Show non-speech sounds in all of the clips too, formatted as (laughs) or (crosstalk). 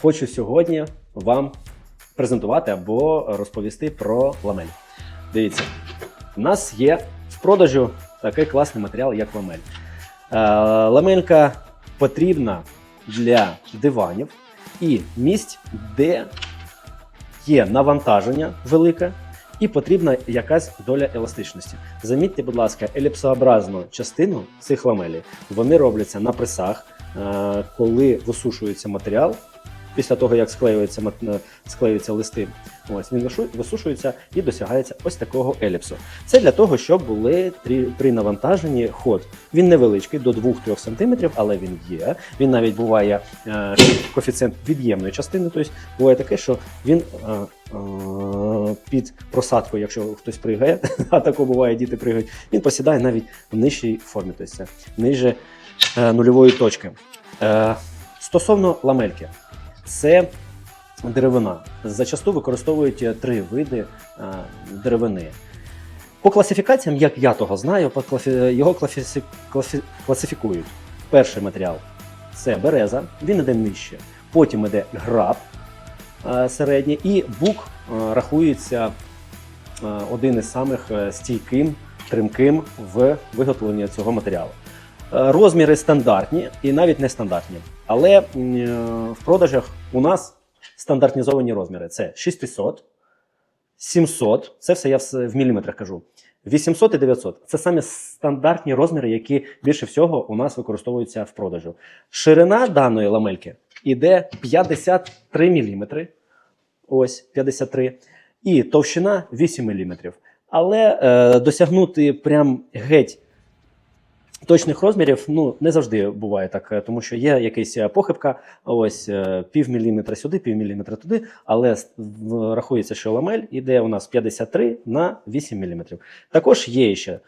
хочу сьогодні вам презентувати або розповісти про ламель. Дивіться, у нас є в продажу такий класний матеріал, як ламель. Е, Ламелька потрібна для диванів і місць, де є навантаження велике, і потрібна якась доля еластичності. Замітьте, будь ласка, еліпсообразну частину цих ламелей вони робляться на пресах, е, коли висушується матеріал. Після того, як склеюються, е, склеюються листи, ось він висушується і досягається ось такого еліпсу. Це для того, щоб були при, при навантаженні ход. Він невеличкий, до 2-3 см, але він є. Він навіть буває е, коефіцієнт від'ємної частини. Тобто буває таке, що він е, е, під просадкою, якщо хтось пригає, (laughs) а тако буває, діти пригають, він посідає навіть в нижчій формі, тобто ниже е, нульової точки. Стосовно ламельки, це деревина. Зачасту використовують е, три види е, деревини. По класифікаціям, як я того знаю, його класифікують. Перший матеріал це береза, він іде нижче. Потім іде граб е, середній, і бук рахується один із самих стійким, тримким в виготовленні цього матеріалу. Розміри стандартні і навіть нестандартні. Але е, в продажах у нас стандартизовані розміри: це 600, 700, це все я в міліметрах кажу. 800 і 900 це саме стандартні розміри, які більше всього у нас використовуються в продажу. Ширина даної ламельки іде 53 мм. Ось 53. І товщина 8 мм. Але е, досягнути прям геть точних розмірів ну, не завжди буває так, е, тому що є якась е, похибка, ось е, пів міліметра сюди, пів міліметра туди, але рахується, що ламель іде у нас 53 на 8 міліметрів. Також є ще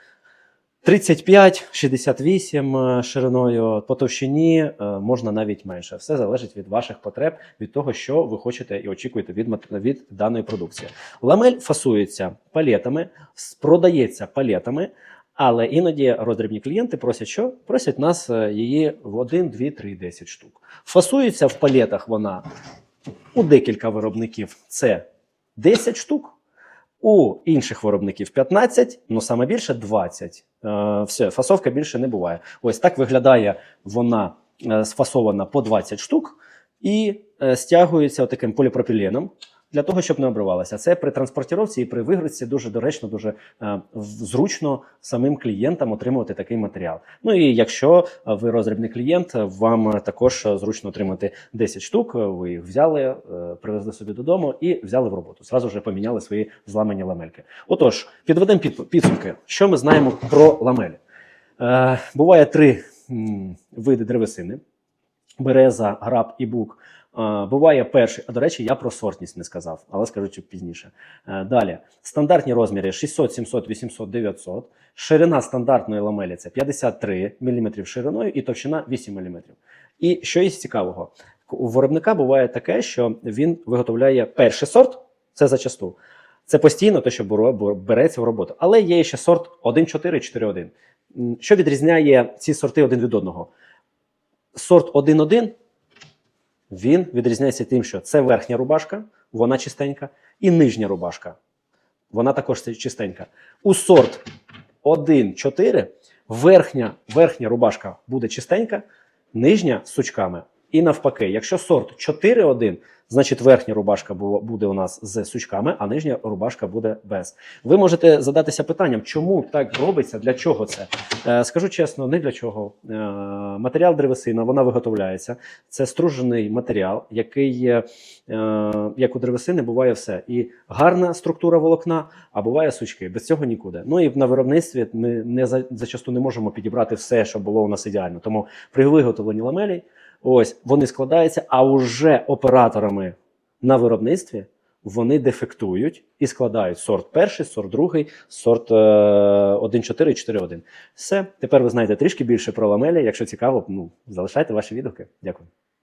35-68 е, шириною по товщині можна навіть менше. Все залежить від ваших потреб, від того, що ви хочете і очікуєте від, від даної продукції. Ламель фасується палетами, продається палетами. Але іноді роздрібні клієнти просять що? Просять нас е, її в 1, 2, 3, 10 штук. Фасується в палетах вона у декілька виробників це 10 штук, у інших виробників 15, ну саме більше 20. Е, все, фасовка більше не буває. Ось так виглядає вона е, сфасована по 20 штук і стягується таким поліпропіленом. Для того, щоб не обривалося. Це при транспортіровці і при вигрузці дуже доречно, дуже е, зручно самим клієнтам отримувати такий матеріал. Ну і якщо ви роздрібний клієнт, вам також зручно отримати 10 штук. Ви їх взяли, е, привезли собі додому і взяли в роботу. Зразу вже поміняли свої зламані ламельки. Отож, підведемо під, підсумки. Що ми знаємо про ламелі? Е, буває три м, види древесини: береза, граб і бук. Буває перший, а до речі, я про сортність не сказав, але скажу чуть пізніше. Е, Далі стандартні розміри 600, 700, 800, 900. Ширина стандартної ламелі це 53 мм шириною і товщина 8 мм. І що із цікавого, у виробника буває таке, що він виготовляє перший сорт, це зачасту. Це постійно те, що береться в роботу. Але є ще сорт 1.4, 4.1. Що відрізняє ці сорти один від одного? Сорт 1.1 він відрізняється тим, що це верхня рубашка, вона чистенька, і нижня рубашка. Вона також чистенька. У сорт 1-4 верхня, верхня рубашка буде чистенька, нижня з сучками. І навпаки, якщо сорт 4-1, значить верхня рубашка буде у нас з сучками, а нижня рубашка буде без. Ви можете задатися питанням, чому так робиться, для чого це? Е, скажу чесно, не для чого. Е, матеріал древесина, вона виготовляється. Це стружений матеріал, який, е, як у древесини, буває все. І гарна структура волокна, а буває сучки. Без цього нікуди. Ну і на виробництві ми не за, зачасту не можемо підібрати все, що було у нас ідеально. Тому при виготовленні ламелей, ось вони складаються, а уже операторами на виробництві. Вони дефектують і складають сорт перший, сорт другий, сорт е, 1.4 і 4.1. Все, тепер ви знаєте трішки більше про ламелі. Якщо цікаво, ну залишайте ваші відгуки. Дякую.